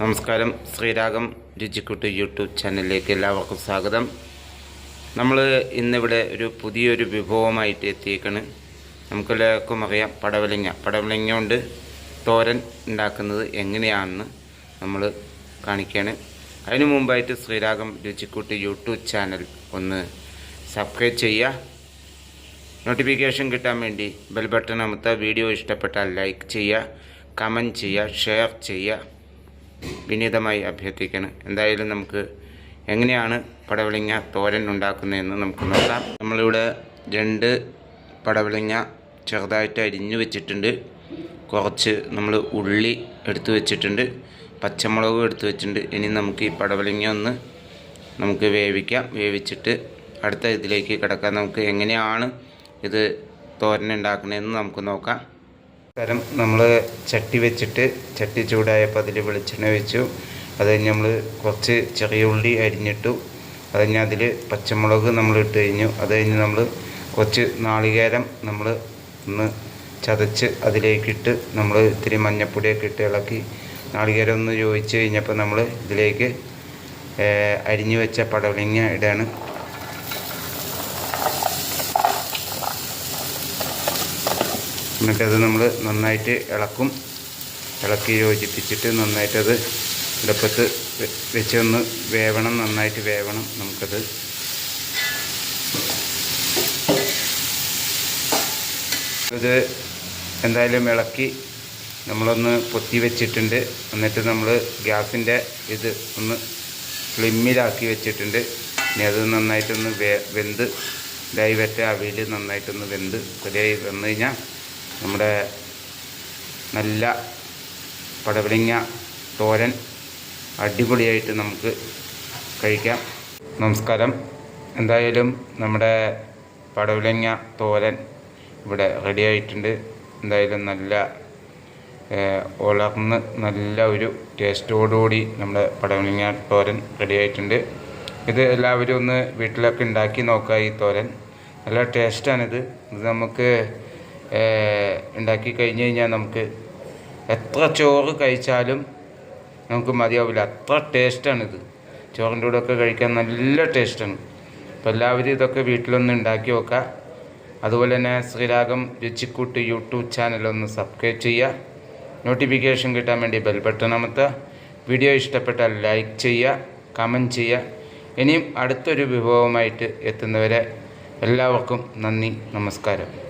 നമസ്കാരം. ശ്രീരാഗം രുചിക്കുട്ടി യൂട്യൂബ് ചാനലിലേക്ക് എല്ലാവർക്കും സ്വാഗതം. നമ്മൾ ഇന്നിവിടെ ഒരു പുതിയൊരു വിഭവമായിട്ട് എത്തിയേക്കാണ്. നമുക്കെല്ലാവർക്കും അറിയാം പടവലിങ്ങ. പടവലിങ്ങ കൊണ്ട് തോരൻ ഉണ്ടാക്കുന്നത് എങ്ങനെയാണെന്ന് നമ്മൾ കാണിക്കുകയാണ് അതിനു മുമ്പായിട്ട് ശ്രീരാഗം രുചിക്കുട്ടി യൂട്യൂബ് ചാനൽ ഒന്ന് സബ്സ്ക്രൈബ് ചെയ്യുക. നോട്ടിഫിക്കേഷൻ കിട്ടാൻ വേണ്ടി ബെൽ ബട്ടൺ അമർത്തുക വീഡിയോ ഇഷ്ടപ്പെട്ടാൽ ലൈക്ക് ചെയ്യുക കമന്റ് ചെയ്യുക ഷെയർ ചെയ്യുക. വിനീതമായി അഭ്യർത്ഥിക്കണം. എന്തായാലും നമുക്ക് എങ്ങനെയാണ് പടവിളിങ്ങ തോരൻ ഉണ്ടാക്കുന്നതെന്ന് നമുക്ക് നോക്കാം. നമ്മളിവിടെ രണ്ട് പടവിളിങ്ങ ചെറുതായിട്ട് അരിഞ്ഞു വെച്ചിട്ടുണ്ട്. കുറച്ച് നമ്മൾ ഉള്ളി എടുത്തു വെച്ചിട്ടുണ്ട്. പച്ചമുളകും എടുത്തു വെച്ചിട്ടുണ്ട്. ഇനി നമുക്ക് ഈ പടവലിങ്ങ ഒന്ന് നമുക്ക് വേവിക്കാം. വേവിച്ചിട്ട് അടുത്ത ഇതിലേക്ക് കിടക്കാം. നമുക്ക് എങ്ങനെയാണ് ഇത് തോരൻ ഉണ്ടാക്കുന്നതെന്ന് നമുക്ക് നോക്കാം. തരം നമ്മൾ ചട്ടി വെച്ചിട്ട് ചട്ടി ചൂടായപ്പോൾ അതിൽ വെളിച്ചെണ്ണ വെച്ചു. അത് കഴിഞ്ഞ് നമ്മൾ കുറച്ച് ചെറിയ ഉള്ളി അരിഞ്ഞിട്ടു. അത് കഴിഞ്ഞ് അതിൽ പച്ചമുളക് നമ്മൾ ഇട്ട് കഴിഞ്ഞു. അത് കഴിഞ്ഞ് നമ്മൾ കുറച്ച് നാളികേരം നമ്മൾ ഒന്ന് ചതച്ച് അതിലേക്കിട്ട് നമ്മൾ ഇത്തിരി മഞ്ഞപ്പൊടിയൊക്കെ ഇട്ട് ഇളക്കി നാളികേരം ഒന്ന് ചോദിച്ച് കഴിഞ്ഞപ്പോൾ നമ്മൾ ഇതിലേക്ക് അരിഞ്ഞു വെച്ച പടവലങ്ങ ഇടാണ്. എന്നിട്ടത് നമ്മൾ നന്നായിട്ട് ഇളക്കും. ഇളക്കി യോജിപ്പിച്ചിട്ട് നന്നായിട്ടത് അടുപ്പത്ത് വെച്ചൊന്ന് വേവണം നന്നായിട്ട് വേവണം നമുക്കത്. ഇത് എന്തായാലും ഇളക്കി നമ്മളൊന്ന് പൊത്തി വെച്ചിട്ടുണ്ട്. എന്നിട്ട് നമ്മൾ ഗ്യാസിന്റെ ഇത് ഒന്ന് സ്ലിമ്മിലാക്കി വെച്ചിട്ടുണ്ട്. ഇനി അത് നന്നായിട്ടൊന്ന് വേ വെന്ത് ഇതായി വറ്റ അവിയിൽ നന്നായിട്ടൊന്ന് വെന്ത് റെഡിയായി വന്നു കഴിഞ്ഞാൽ നമ്മുടെ നല്ല പടവലിങ്ങ തോരൻ അടിപൊളിയായിട്ട് നമുക്ക് കഴിക്കാം. നമസ്കാരം. എന്തായാലും നമ്മുടെ പടവലങ്ങ തോരൻ ഇവിടെ റെഡി ആയിട്ടുണ്ട്. എന്തായാലും നല്ല ഉലർന്ന് നല്ല ഒരു ടേസ്റ്റോടുകൂടി നമ്മുടെ പടവലങ്ങ തോരൻ റെഡി ആയിട്ടുണ്ട്. ഇത് എല്ലാവരും ഒന്ന് വീട്ടിലൊക്കെ ഉണ്ടാക്കി നോക്കുക ഈ തോരൻ. നല്ല ടേസ്റ്റാണിത് ഇത് നമുക്ക് ഉണ്ടാക്കി കഴിഞ്ഞ് കഴിഞ്ഞാൽ നമുക്ക് എത്ര ചോറ് കഴിച്ചാലും നമുക്ക് മതിയാവില്ല. അത്ര ടേസ്റ്റാണ് ഇത് ചോറിന്റെ ഒക്കെ കഴിക്കാൻ നല്ല ടേസ്റ്റാണ്. അപ്പോൾ എല്ലാവരും ഇതൊക്കെ വീട്ടിലൊന്ന് ഉണ്ടാക്കി നോക്കുക. അതുപോലെ തന്നെ ശ്രീരാഗം രുചിക്കൂട്ട് യൂട്യൂബ് ചാനലൊന്ന് സബ്സ്ക്രൈബ് ചെയ്യുക. നോട്ടിഫിക്കേഷൻ കിട്ടാൻ വേണ്ടി ബെൽ ബട്ടൺ അമർത്തുക. വീഡിയോ ഇഷ്ടപ്പെട്ടാൽ ലൈക്ക് ചെയ്യുക കമന്റ് ചെയ്യുക. ഇനിയും അടുത്തൊരു വിഭവമായിട്ട് എത്തുന്നവരെ എല്ലാവർക്കും നന്ദി നമസ്കാരം.